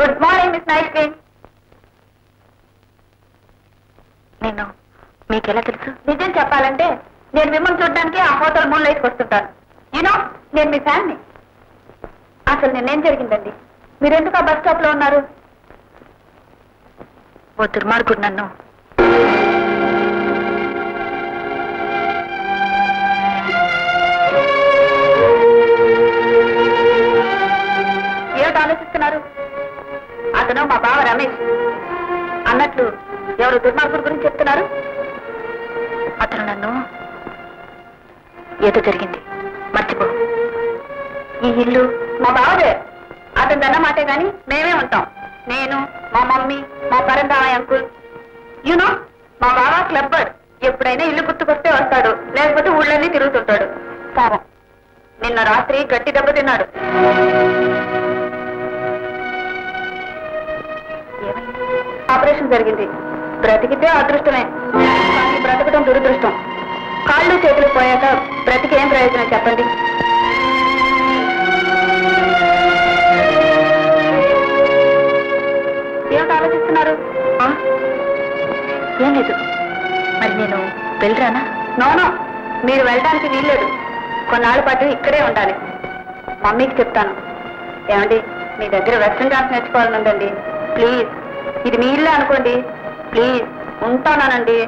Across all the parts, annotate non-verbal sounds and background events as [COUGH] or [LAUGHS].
Good morning miss night queen నేను మీకెలా తెలుసు? నిజం చెప్పాలంటే నేను మిమ్మల్ని చూడడానికి ఆ హోటల్ మూడు లైట్కి వస్తుంటాను. యూనో నేను మీ ఫ్యాన్ని. అసలు నిన్నేం జరిగిందండి? మీరెందుకు ఆ బస్ స్టాప్లో ఉన్నారు? ఓ దుర్మార్గుడు నన్ను రమేష్ అన్నట్లు ఎవరు దుర్మార్గుడి గురించి చెప్తున్నారు? అతను నన్ను ఏదో జరిగింది. మర్చిపో. ఈ ఇల్లు మా బావదే. అతని దన్న మాటే గాని మేమే ఉంటాం. నేను మా మమ్మీ మా పరందామయ్య అంకుల్. యూనో మా బావ క్లబ్బర్. ఎప్పుడైనా ఇల్లు గుర్తుకొస్తే వస్తాడు. లేకపోతే ఊళ్ళన్నీ తిరుగుతుంటాడు. పాపం. నిన్న రాత్రి గట్టి దెబ్బ ఆపరేషన్ జరిగింది. బ్రతికితే అదృష్టమే. కానీ బ్రతకడం దురదృష్టం. కాళ్ళు చేతులు పోయాక బ్రతికి ఏం ప్రయోజనం చెప్పండి? ఏమిటి ఆలోచిస్తున్నారు? ఏం లేదు. మరి నేను వెళ్ళరానా? నోనో మీరు వెళ్ళడానికి వీల్లేదు. కొన్నాళ్ళ పాటు ఇక్కడే ఉండాలి. మమ్మీకి చెప్తాను. ఏమండి మీ దగ్గర వెస్ట్రన్ డాన్స్ నేర్చుకోవాలని ఉందండి. ప్లీజ్. ఇది మీ ఇల్లే అనుకోండి. ప్లీజ్ ఉంటానండి [LAUGHS]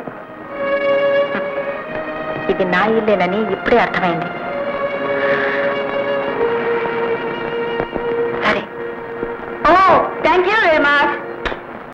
ఇది నా ఇల్లేనని ఇప్పుడే అర్థమైంది. సరే. ఓ థ్యాంక్ యూ వెరీ మచ్.